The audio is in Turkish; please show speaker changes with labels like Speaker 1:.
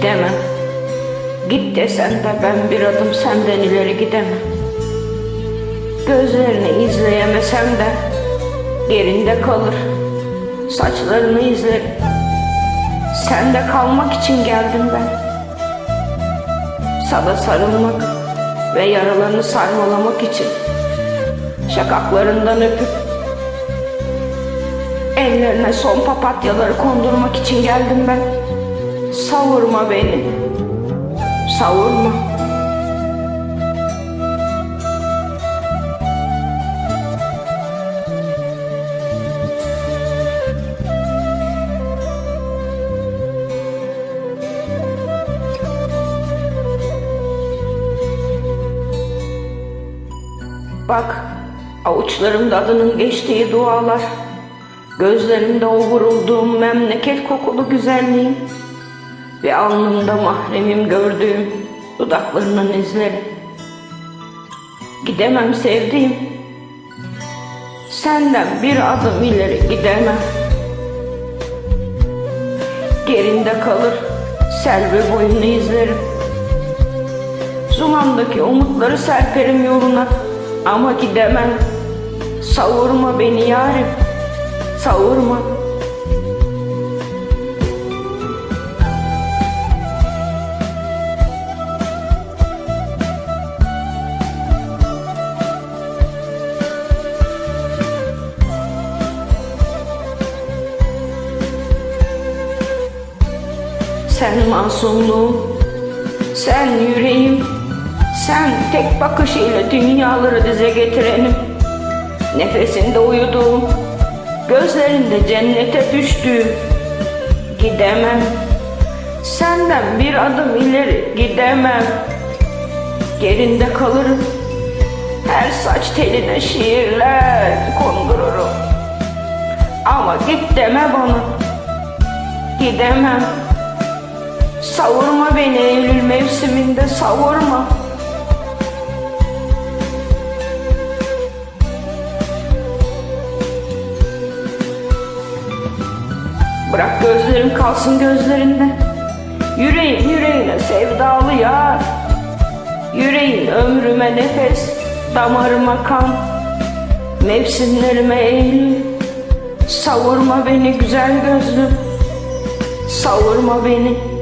Speaker 1: Gidemem. Git desen de ben bir adım senden ileri gidemem. Gözlerini izleyemesem de yerinde kalır. Saçlarını izlerim. Sende kalmak için geldim ben. Sana sarılmak ve yaralarını sarmalamak için. Şakaklarından öpüp ellerine son papatyaları kondurmak için geldim ben. Savurma beni. Savurma. Bak, avuçlarımda adının geçtiği dualar, gözlerimde o vurulduğum memleket kokulu güzelliğin ve alnımda mahremim gördüğüm dudaklarının izleri. Gidemem sevdiğim, senden bir adım ileri gidemem. Gerinde kalır selvi boyunu izlerim. Zulamdaki umutları serperim yoluna ama gidemem. Savurma beni yarim, savurma. Sen masumluğum, sen yüreğim, sen tek bakışıyla dünyaları dize getirenim. Nefesinde uyuduğum, gözlerinde cennete düştüğüm. Gidemem, senden bir adım ileri gidemem. Gerinde kalırım, her saç teline şiirler kondururum. Ama git deme bana, gidemem. Savurma beni Eylül mevsiminde savurma. Bırak gözlerim kalsın gözlerinde. Yüreğin yüreğine sevdalı yar. Yüreğin ömrüme nefes, damarıma kan. Mevsimlerime Eylül. Savurma beni güzel gözlüm. Savurma beni.